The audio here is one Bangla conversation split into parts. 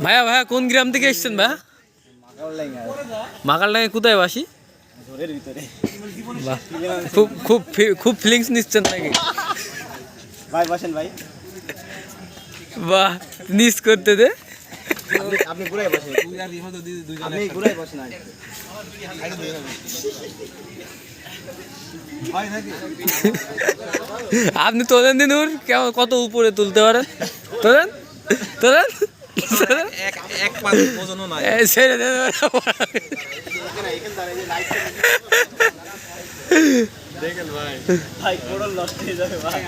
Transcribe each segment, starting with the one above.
ভাইয়া ভাইয়া কোন গ্রাম থেকে এসছেন ভাইয়া? মাকালডাঙ্গে কোথায় বাসি খুব খুব ফি- খুব ফিলিংস নিচ্ছেন নাকি? ভাই বসেন ভাই। বাহ নিস করতে দে। আপনি আপনি ঘুরাই বসেন। আপনি ঘুরাই বসেন আপনি তোলেন দিন কত উপরে তুলতে পারেন? তোলেন? তোলেন? তোলেন। এক পাঁচ ওজনও নাই এই ছেড়ে দেন ভাই পুরো লস্ট যাবে ভাই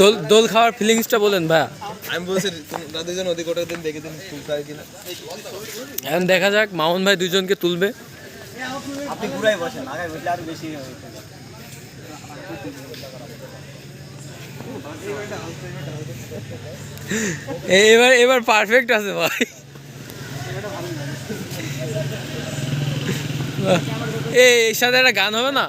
দোল দোল খাওয়ার ফিলিংসটা বলেন ভাইয়া। আমি বলছি তোমরা দুজন ওদিক ওটা দিন দেখে দিন তুলতে হয় কিনা। এখন দেখা যাক মামুন ভাই দুজনকে তুলবে। আপনি ঘুরাই বসেন আগে বসলে আরও বেশি এবার এবার পারফেক্ট আছে ভাই। বাহ। এ এর সাথে একটা গান হবে না?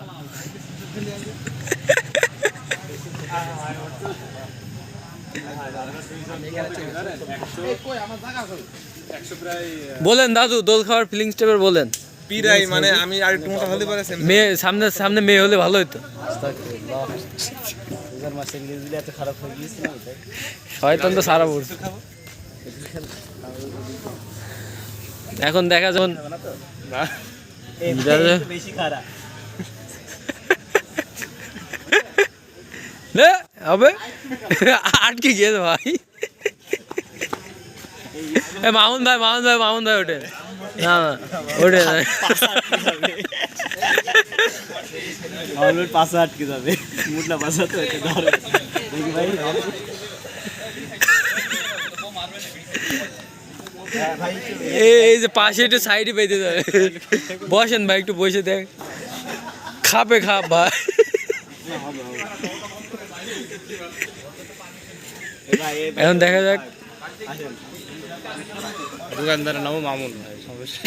বলেন দাদু দোল খাওয়ার ফিলিংসটা এবার বলেন। পিরাই মানে আমি আর একটু মোটা হলে পারে মেয়ে সামনে সামনে মেয়ে হলে ভালো হতো ওটাই। শয়তান তো সারা পড়ছে এখন দেখা যখন হবে? আটকে গিয়েছে ভাই। মামুন ভাই মামুন ভাই মামুন ভাই ওঠে। না ওঠে না পাশে আটকে যাবে। মুটলা পাশে তো এটা ধরে। দেখি ভাই ভাই একটু- এই যে পাশে একটু সাইডে পেতে যাবে বসেন ভাই একটু বসে দেখ। খাপে খাপ ভাই। এখন দেখা যাক। দোকানদারের নামও মামুন ভাই সমস্যা